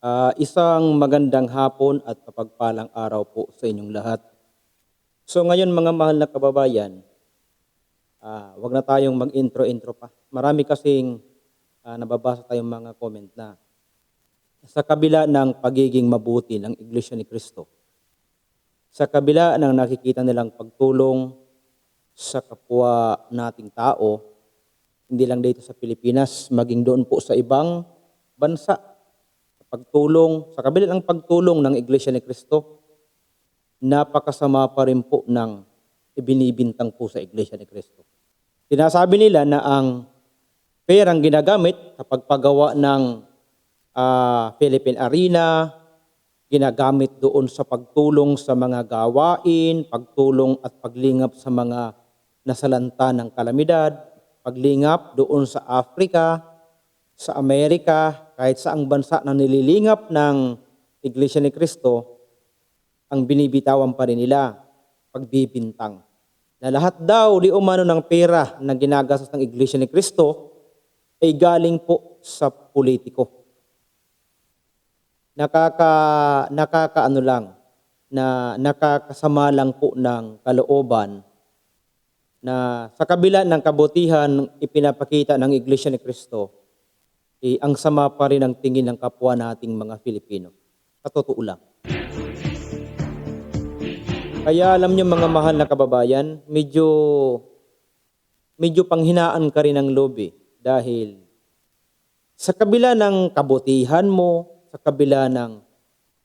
Ah, isang magandang hapon at kapagpalang araw po sa inyong lahat. So ngayon mga mahal na kababayan, ah, wag na tayong mag-intro-intro pa. Marami kasing ah, nababasa tayong mga comment na sa kabila ng pagiging mabuti ng Iglesia ni Cristo, sa kabila ng nakikita nilang pagtulong sa kapwa nating tao, hindi lang dito sa Pilipinas, maging doon po sa ibang bansa, pagtulong, sa kabila ng pagtulong ng Iglesia ni Cristo, napakasama pa rin po ng ibinibintang po sa Iglesia ni Cristo. Sinasabi nila na ang perang ginagamit sa pagpagawa ng ah, Philippine Arena, ginagamit doon sa pagtulong sa mga gawain, pagtulong at paglingap sa mga nasalanta ng kalamidad, paglingap doon sa Africa, sa Amerika, kahit saang bansa na nililingap ng Iglesia ni Cristo, ang binibitawan pa rin nila, pagbibintang. Na lahat daw di umano ng pera na ginagastos ng Iglesia ni Cristo ay galing po sa politiko. Nakaka, nakakaano lang, na nakakasama lang po ng kalooban na sa kabila ng kabutihan ipinapakita ng Iglesia ni Cristo, eh, ang sama pa rin ang tingin ng kapwa nating mga Filipino. Sa totoo lang. Kaya alam niyo mga mahal na kababayan, medyo medyo panghinaan ka rin ng loob eh. Dahil sa kabila ng kabutihan mo, sa kabila ng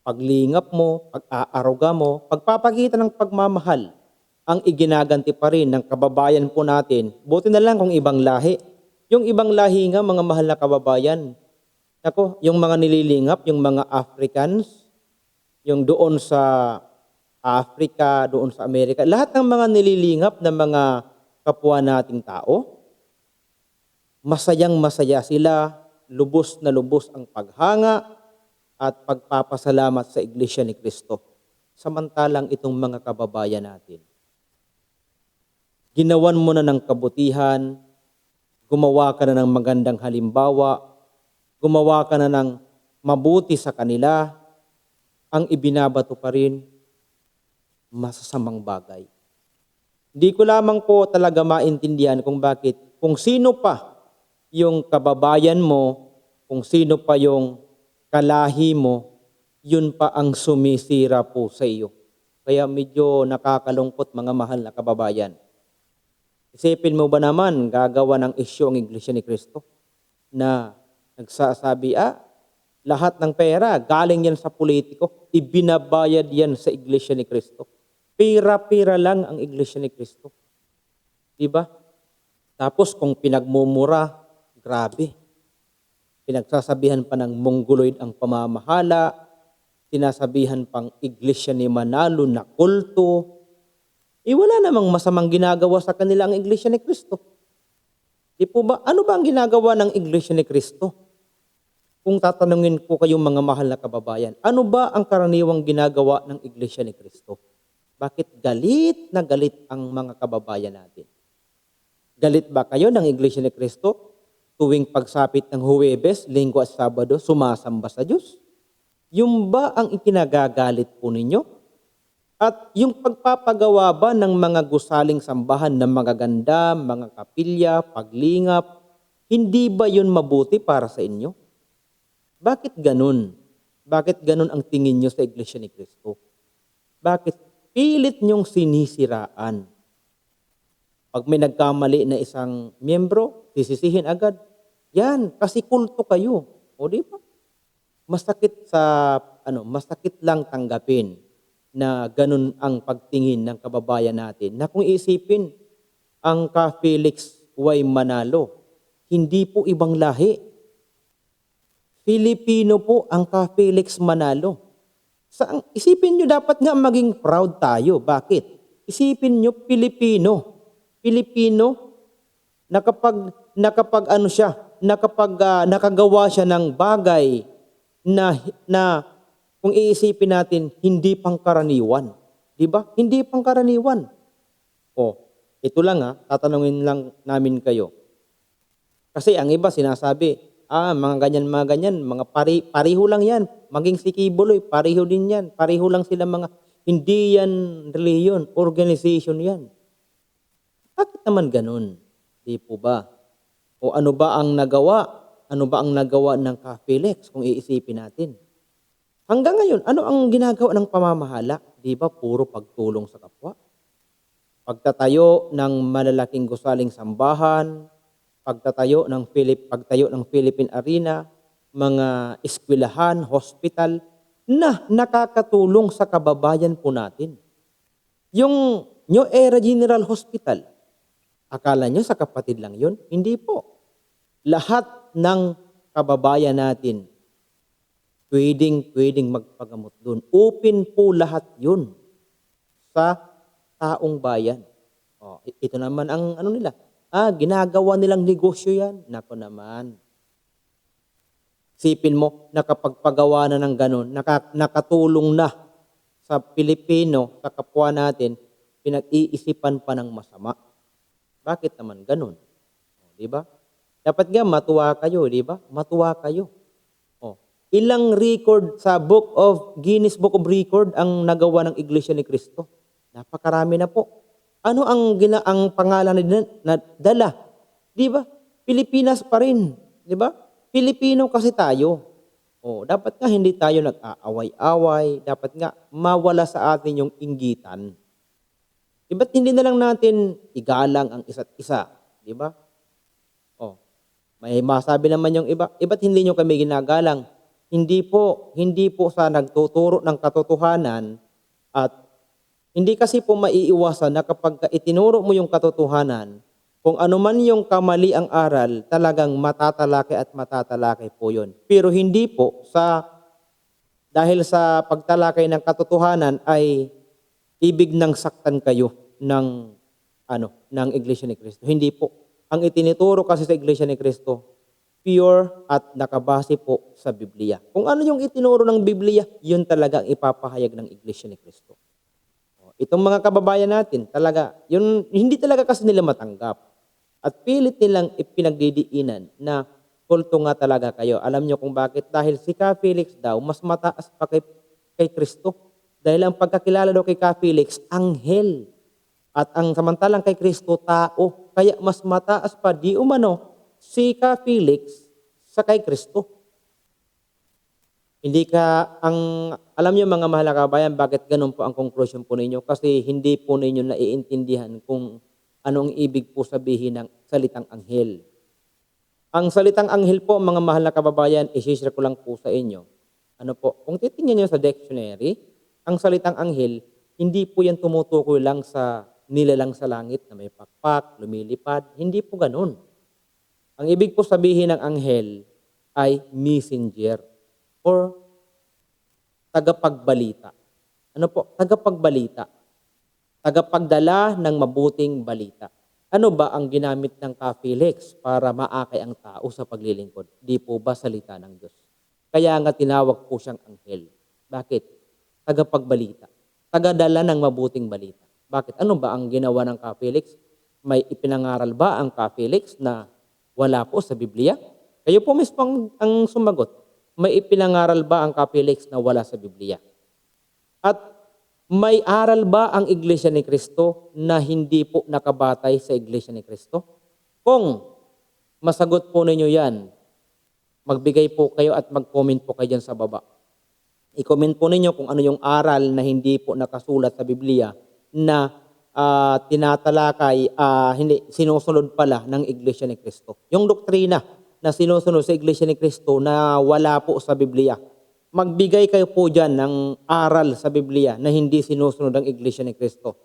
paglingap mo, pag-aaruga mo, pagpapakita ng pagmamahal, ang iginaganti pa rin ng kababayan po natin. Buti na lang kung ibang lahi. Yung ibang lahi nga, mga mahal na kababayan, ako, yung mga nililingap, yung mga Africans, yung doon sa Africa, doon sa Amerika, lahat ng mga nililingap ng mga kapwa nating tao, masayang masaya sila, lubos na lubos ang paghanga at pagpapasalamat sa Iglesia ni Cristo. Samantalang itong mga kababayan natin. Ginawan mo na ng kabutihan, gumawa ka na ng magandang halimbawa, gumawa ka na ng mabuti sa kanila, ang ibinabato pa rin, masasamang bagay. Hindi ko lamang po talaga maintindihan kung bakit, kung sino pa yung kababayan mo, kung sino pa yung kalahi mo, yun pa ang sumisira po sa iyo. Kaya medyo nakakalungkot mga mahal na kababayan. Isipin mo ba naman, gagawa ng isyo ang Iglesia ni Cristo na nagsasabi, ah, lahat ng pera, galing yan sa politiko, ibinabayad yan sa Iglesia ni Cristo. Pira-pira lang ang Iglesia ni Cristo. Diba? Tapos kung pinagmumura, grabe. Pinagsasabihan pa ng mongoloid ang pamamahala, sinasabihan pang Iglesia ni Manalo na kulto, eh wala namang masamang ginagawa sa kanila ang Iglesia ni Cristo. Di po ba, ano ba ang ginagawa ng Iglesia ni Cristo? Kung tatanungin ko kayong mga mahal na kababayan, ano ba ang karaniwang ginagawa ng Iglesia ni Cristo? Bakit galit na galit ang mga kababayan natin? Galit ba kayo ng Iglesia ni Cristo? Tuwing pagsapit ng Huwebes, Linggo at Sabado, sumasamba sa Diyos? Yung ba ang ikinagagalit po ninyo? At yung pagpapagawa ba ng mga gusaling sambahan ng mga ganda, mga kapilya, paglingap, hindi ba yun mabuti para sa inyo? Bakit ganun? Bakit ganun ang tingin nyo sa Iglesia ni Cristo? Bakit pilit nyong sinisiraan? Pag may nagkamali na isang miyembro, sisisihin agad. Yan, kasi kulto kayo. O di ba? Masakit sa, ano, masakit lang tanggapin na ganun ang pagtingin ng kababayan natin. Na kung isipin, ang ka Felix Y. Manalo, hindi po ibang lahi. Filipino po ang ka Felix Manalo. Sa, isipin nyo, dapat nga maging proud tayo. Bakit? Isipin nyo, Pilipino. Pilipino, nakapag, nakapag ano siya, nakapag, ah, nakagawa siya ng bagay na, na kung iisipin natin, hindi pangkaraniwan. Di ba? Hindi pangkaraniwan. O, ito lang ha, tatanungin lang namin kayo. Kasi ang iba sinasabi, ah, mga ganyan, mga ganyan, mga pari, pariho lang yan. Maging si Kibuloy, pariho din yan. Pariho lang sila mga, hindi yan reliyon, organization yan. Bakit naman ganun? Di po ba? O ano ba ang nagawa? Ano ba ang nagawa ng Ka-Felix kung iisipin natin? Hanggang ngayon, ano ang ginagawa ng pamamahala? Di ba puro pagtulong sa kapwa? Pagtatayo ng malalaking gusaling sambahan, pagtatayo ng Philip, pagtayo ng Philippine Arena, mga eskwelahan, hospital na nakakatulong sa kababayan po natin. Yung New Era General Hospital, akala nyo sa kapatid lang yun? Hindi po. Lahat ng kababayan natin, pwedeng, pwedeng magpagamot doon. Open po lahat yun sa taong bayan. Oh, i- ito naman ang ano nila. Ah, ginagawa nilang negosyo yan. Nako naman. Sipin mo, nakapagpagawa na ng ganun, naka, nakatulong na sa Pilipino, sa kapwa natin, pinag-iisipan pa ng masama. Bakit naman ganun? O, di ba? Dapat nga matuwa kayo, di ba? Matuwa kayo. Ilang record sa Book of Guinness Book of Record ang nagawa ng Iglesia ni Cristo? Napakarami na po. Ano ang gina ang pangalan na, na dala? Di ba? Pilipinas pa rin, di ba? Pilipino kasi tayo. O, dapat nga hindi tayo nag-aaway-away, dapat nga mawala sa atin yung inggitan. Di ba't hindi na lang natin igalang ang isa't isa? Di ba? Oh, may masabi naman yung iba, iba't hindi nyo kami ginagalang? Hindi po, hindi po sa nagtuturo ng katotohanan at hindi kasi po maiiwasan na kapag ka itinuro mo yung katotohanan, kung ano man yung kamali ang aral, talagang matatalaki at matatalaki po yun. Pero hindi po sa, dahil sa pagtalakay ng katotohanan ay ibig nang saktan kayo ng ano ng Iglesia ni Cristo. Hindi po. Ang itinuturo kasi sa Iglesia ni Cristo pure at nakabase po sa Biblia. Kung ano yung itinuro ng Biblia, yun talaga ang ipapahayag ng Iglesia ni Cristo. O, Itong mga kababayan natin, talaga, yun, hindi talaga kasi nila matanggap. At pilit nilang ipinagdidiinan na kulto nga talaga kayo. Alam nyo kung bakit? Dahil si Ka Felix daw, mas mataas pa kay, kay Kristo. Dahil ang pagkakilala daw kay Ka Felix, anghel. At ang samantalang kay Kristo, tao. Kaya mas mataas pa di umano si Ka Felix sa kay Kristo. Hindi ka, ang, alam niyo mga mahal na kabayan, bakit ganun po ang conclusion po ninyo? Kasi hindi po ninyo naiintindihan kung ano ang ibig po sabihin ng salitang anghel. Ang salitang anghel po, mga mahal na kababayan, isishare ko lang po sa inyo. Ano po, kung titingnan niyo sa dictionary, ang salitang anghel, hindi po yan tumutukoy lang sa nilalang sa langit na may pakpak, lumilipad. Hindi po ganun. Ang ibig po sabihin ng anghel ay messenger or tagapagbalita. Ano po? Tagapagbalita. Tagapagdala ng mabuting balita. Ano ba ang ginamit ng Ka Felix para maakay ang tao sa paglilingkod? Di po ba salita ng Diyos? Kaya nga tinawag po siyang anghel. Bakit? Tagapagbalita. Tagadala ng mabuting balita. Bakit? Ano ba ang ginawa ng Ka Felix? May ipinangaral ba ang Ka Felix na wala po sa Biblia? Kayo po mismo ang, ang sumagot. May ipinangaral ba ang Felix na wala sa Biblia? At may aral ba ang Iglesia ni Kristo na hindi po nakabatay sa Iglesia ni Kristo? Kung masagot po ninyo yan, magbigay po kayo at mag-comment po kayo dyan sa baba. I-comment po ninyo kung ano yung aral na hindi po nakasulat sa Biblia na ah, tinatalakay, ah, hindi, sinusunod pala ng Iglesia ni Kristo. Yung doktrina na sinusunod sa Iglesia ni Kristo na wala po sa Biblia magbigay kayo po dyan ng aral sa Biblia na hindi sinusunod ang Iglesia ni Kristo.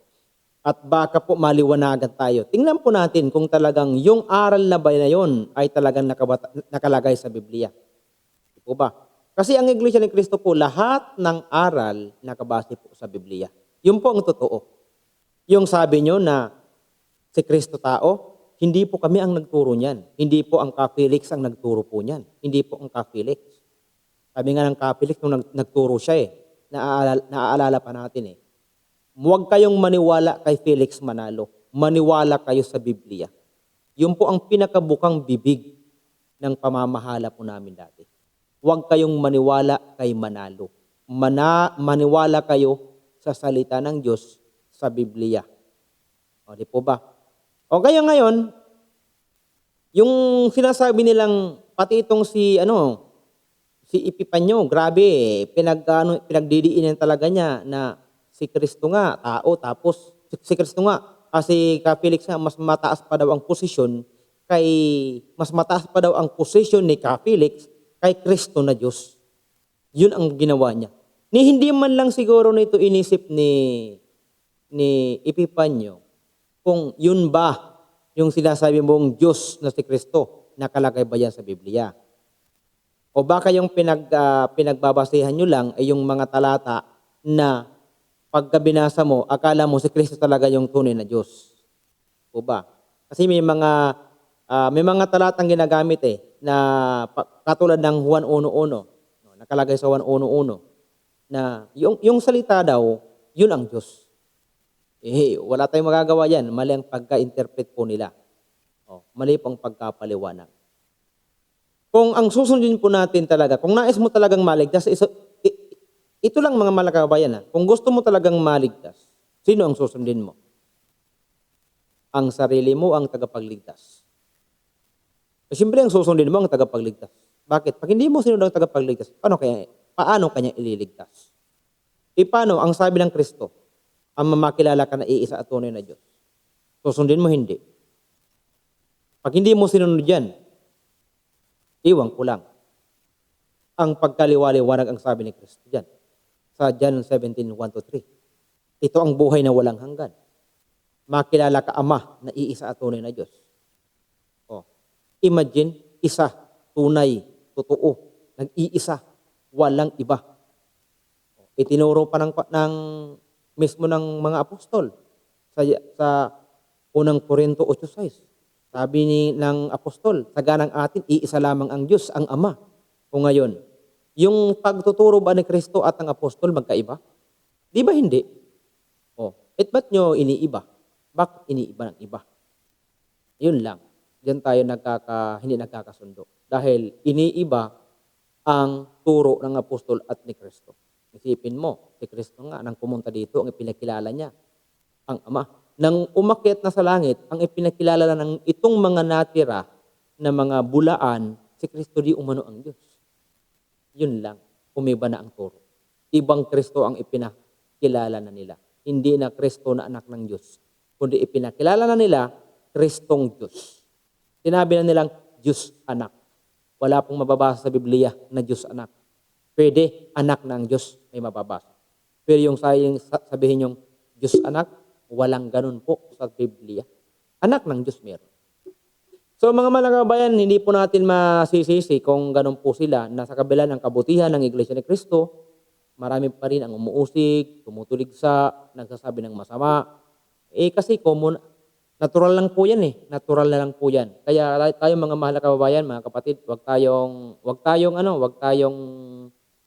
At baka po maliwanagan tayo. Tingnan po natin kung talagang yung aral na ba na yun ay talagang nakabata, nakalagay sa Biblia. Di po ba? Kasi ang Iglesia ni Kristo po, lahat ng aral nakabase po sa Biblia. Yun po ang totoo. Yung sabi nyo na si Kristo tao, hindi po kami ang nagturo niyan. Hindi po ang Ka-Felix ang nagturo po niyan. Hindi po ang Ka-Felix. Sabi nga ng Catholic nung nag- nagturo siya eh, naaalala, naaalala pa natin eh. Huwag kayong maniwala kay Felix Manalo. Maniwala kayo sa Biblia. Yun po ang pinakabukang bibig ng pamamahala po namin dati. Huwag kayong maniwala kay Manalo. Mana, maniwala kayo sa salita ng Diyos sa Biblia. O, di po ba? O kaya ngayon, yung sinasabi nilang pati itong si ano si Epipanyo, grabe, pinag ano, pinagdidiinan talaga niya na si Kristo nga tao tapos si, si Kristo nga kasi ka Felix nga mas mataas pa daw ang posisyon kay mas mataas pa daw ang posisyon ni Ka Felix kay Kristo na Diyos. Yun ang ginawa niya. Ni hindi man lang siguro nito inisip ni ni Epipanyo kung yun ba yung sinasabi mong Diyos na si Kristo, nakalagay ba yan sa Biblia? O baka yung pinag, ah, pinagbabasehan nyo lang ay yung mga talata na pagka binasa mo, akala mo si Kristo talaga yung tunay na Diyos. O ba? Kasi may mga ah, may mga talatang ginagamit eh na katulad ng Juan 1.1, no, nakalagay sa Juan 1.1 na yung yung salita daw, yun ang Diyos. Eh, wala tayong magagawa yan. Mali ang pagka-interpret po nila. O, mali pong pagkapaliwanag. Kung ang susundin po natin talaga, kung nais mo talagang maligtas, isa, i- ito lang mga malakabayan ha. Kung gusto mo talagang maligtas, sino ang susundin mo? Ang sarili mo ang tagapagligtas. Eh, Siyempre ang susundin mo ang tagapagligtas. Bakit? Pag hindi mo sinunod ang tagapagligtas, paano kaya, paano kanya ililigtas? E paano ang sabi ng Kristo, ang mamakilala ka na iisa at tunay na Diyos? Susundin mo hindi. Pag hindi mo sinunod yan, iwan ko lang. Ang pagkaliwaliwanag ang sabi ni Kristo dyan. Sa John 17, 1-3. Ito ang buhay na walang hanggan. Makilala ka Ama na iisa at tunay na Diyos. Oh. Imagine, isa, tunay, totoo, nag-iisa, walang iba. Itinuro pa ng, ng mismo ng mga apostol sa, sa unang Korinto 8.6. Sabi ni ng apostol, sa ganang atin, iisa lamang ang Diyos, ang Ama. O ngayon, yung pagtuturo ba ni Kristo at ng apostol magkaiba? Di ba hindi? O, at ba't nyo iniiba? Bakit iniiba ng iba? Yun lang. Diyan tayo nagkaka, hindi nagkakasundo. Dahil iniiba ang turo ng apostol at ni Kristo. Isipin mo, si Kristo nga, nang pumunta dito, ang ipinakilala niya, ang Ama. Nang umakyat na sa langit, ang ipinakilala na ng itong mga natira na mga bulaan, si Kristo di umano ang Diyos. Yun lang, umiba na ang turo. Ibang Kristo ang ipinakilala na nila. Hindi na Kristo na anak ng Diyos. Kundi ipinakilala na nila, Kristong Diyos. Sinabi na nilang, Diyos anak. Wala pong mababasa sa Biblia na Diyos anak. Pwede, anak ng Diyos, may mababasa. Pero yung sabihin yung Diyos anak, walang ganun po sa Biblia. Anak ng Diyos meron. So mga malakabayan, hindi po natin masisisi kung ganun po sila na sa kabila ng kabutihan ng Iglesia ni Cristo, marami pa rin ang umuusig, tumutuligsa, nagsasabi ng masama. Eh kasi common, natural lang po yan eh. Natural na lang po yan. Kaya tayo mga mahal na kababayan, mga kapatid, wag tayong, wag tayong ano, wag tayong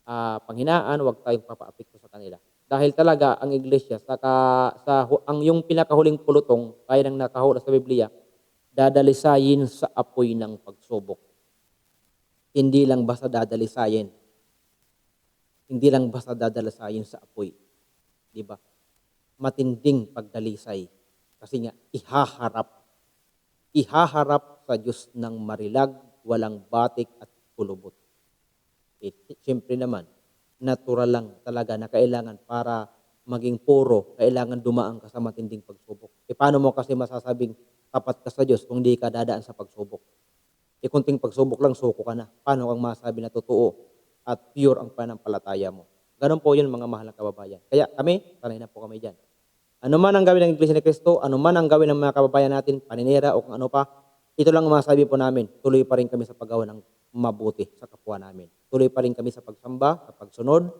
ah, panghinaan, wag tayong papaapekto sa kanila. Dahil talaga ang iglesia sa, ka, sa ang yung pinakahuling pulutong kaya nang nakahula sa Biblia, dadalisayin sa apoy ng pagsubok. Hindi lang basta dadalisayin. Hindi lang basta dadalisayin sa apoy. Di ba? Matinding pagdalisay. Kasi nga, ihaharap. Ihaharap sa Diyos ng marilag, walang batik at kulubot. Eh, siyempre naman, natural lang talaga na kailangan para maging puro, kailangan dumaan ka sa matinding pagsubok. E paano mo kasi masasabing tapat ka sa Diyos kung di ka dadaan sa pagsubok? E kunting pagsubok lang, suko ka na. Paano kang masabi na totoo at pure ang panampalataya mo? Ganon po yun mga mahal na kababayan. Kaya kami, sanay na po kami dyan. Ano man ang gawin ng Iglesia ni Cristo, ano man ang gawin ng mga kababayan natin, paninira o kung ano pa, ito lang ang masabi po namin, tuloy pa rin kami sa paggawa ng mabuti sa kapwa namin. Tuloy pa rin kami sa pagsamba, sa pagsunod,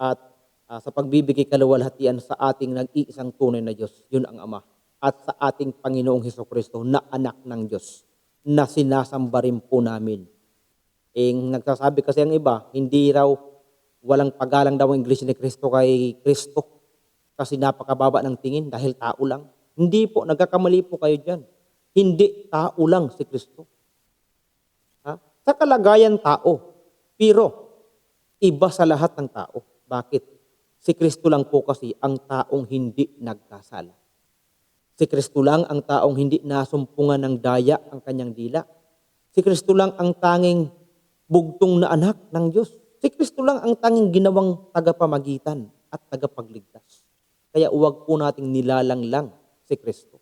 at ah, sa pagbibigay kaluwalhatian sa ating nag-iisang tunay na Diyos, yun ang Ama. At sa ating Panginoong Heso Kristo na anak ng Diyos, na sinasamba rin po namin. Eh, nagsasabi kasi ang iba, hindi raw walang paggalang daw ang Iglesia ni Kristo kay Kristo kasi napakababa ng tingin dahil tao lang. Hindi po, nagkakamali po kayo dyan. Hindi tao lang si Kristo. Sa kalagayan tao. Pero iba sa lahat ng tao. Bakit? Si Kristo lang po kasi ang taong hindi nagkasala. Si Kristo lang ang taong hindi nasumpungan ng daya ang kanyang dila. Si Kristo lang ang tanging bugtong na anak ng Diyos. Si Kristo lang ang tanging ginawang tagapamagitan at tagapagligtas. Kaya huwag po nating nilalang lang si Kristo.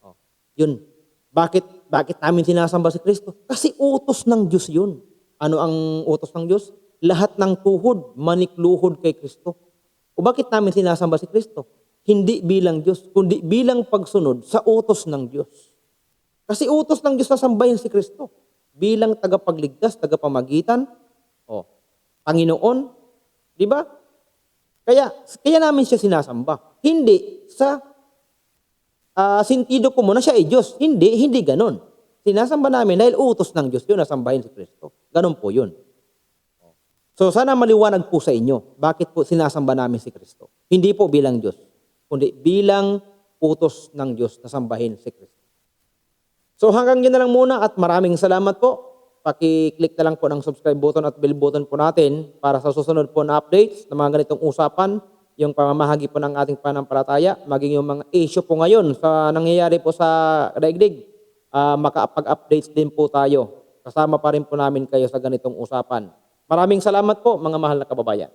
Oh, yun. Bakit, bakit namin sinasamba si Kristo? Kasi utos ng Diyos yun. Ano ang utos ng Diyos? Lahat ng tuhod, manikluhod kay Kristo. O bakit namin sinasamba si Kristo? Hindi bilang Diyos, kundi bilang pagsunod sa utos ng Diyos. Kasi utos ng Diyos na sambahin si Kristo. Bilang tagapagligtas, tagapamagitan, o Panginoon, di ba? Kaya, kaya namin siya sinasamba. Hindi sa ah, sentido ko muna siya ay Diyos. Hindi, hindi ganon. Sinasamba namin dahil utos ng Diyos yun na sambahin si Kristo. Ganon po yun. So sana maliwanag po sa inyo, bakit po sinasamba namin si Kristo. Hindi po bilang Diyos, kundi bilang utos ng Diyos na sambahin si Kristo. So hanggang yun na lang muna at maraming salamat po. Paki-click na lang po ng subscribe button at bell button po natin para sa susunod po na updates ng mga ganitong usapan, yung pamamahagi po ng ating panampalataya, maging yung mga issue po ngayon sa nangyayari po sa daigdig, ah, makapag-updates din po tayo. Kasama pa rin po namin kayo sa ganitong usapan. Maraming salamat po mga mahal na kababayan.